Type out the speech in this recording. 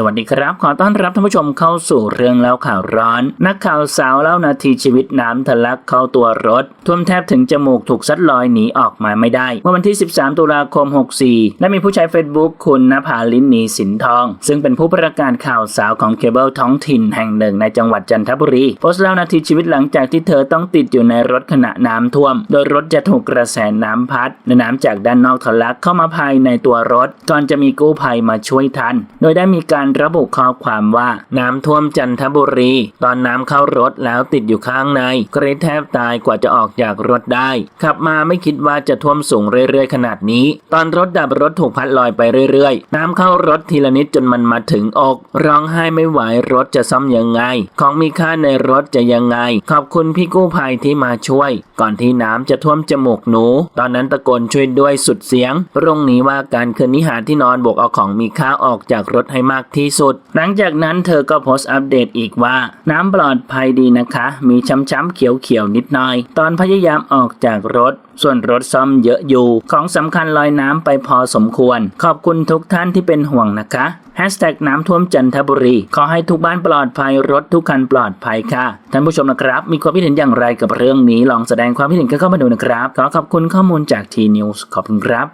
สวัสดีครับ ขอต้อนรับท่านผู้ชมเข้าสู่เรื่องเล่าข่าวร้อน นักข่าวสาวเล่านาทีชีวิตน้ำทะลักเข้าตัวรถ ท่วมแทบถึงจมูกถูกซัดลอยหนีออกมาไม่ได้ เมื่อวันที่ 13 ตุลาคม 64 ได้มีผู้ใช้ Facebook คุณนภาลินนีสินทอง ซึ่งเป็นผู้ประกาศข่าวสาวของเคเบิลท้องถิ่นแห่งหนึ่งในจังหวัดจันทบุรีโพสต์เล่านาทีชีวิตหลังจากที่เธอต้องติดอยู่ในรถขณะน้ำท่วม โดยรถจะถูกกระแสน้ำพัดและน้ำจากด้านนอกทะลักเข้ามาภายในตัวรถก่อนจะมีกู้ภัยมาช่วยทัน โดยได้มีการระบุข้อความว่าน้ำท่วมจันทบุรี ตอนน้ำเข้ารถแล้วติดอยู่ข้างในกรีดแทบตายกว่าจะออกจากรถได้ ขับมาไม่คิดว่าจะท่วมสูงเรื่อยๆ ขนาดนี้ ตอนรถดับรถถูกพัดลอยไปเรื่อยๆ น้ำเข้ารถทีละนิดจนมันมาถึงอก ร้องไห้ไม่ไหวรถจะซ่อมยังไง ของมีค่าในรถจะยังไง ขอบคุณพี่กู้ภัยที่มาช่วย ก่อนที่น้ำจะท่วมจมูกหนู ตอนนั้นตะโกนช่วยด้วยสุดเสียง รุ่งนี้ว่าการคืนนี้หาที่นอนบวกเอาของมีค่าออกจากรถให้มากที่สุด หลังจากนั้นเธอก็โพสต์อัปเดตอีกว่า น้ำปลอดภัยดีนะคะ มีช้ำๆเขียวๆนิดหน่อย ตอนพยายามออกจากรถ ส่วนรถซ่อมเยอะอยู่ ของสำคัญลอยน้ำไปพอสมควร ขอบคุณทุกท่านที่เป็นห่วงนะคะแฮชแท็กน้ำท่วมจันทบุรี ขอให้ทุกบ้านปลอดภัยรถทุกคันปลอดภัยค่ะ ท่านผู้ชมนะครับ มีความคิดเห็นอย่างไรกับเรื่องนี้ ลองแสดงความคิดเห็นกันเข้ามาดูนะครับ ขอขอบคุณข้อมูลจากทีนิวส์ขอบคุณครับ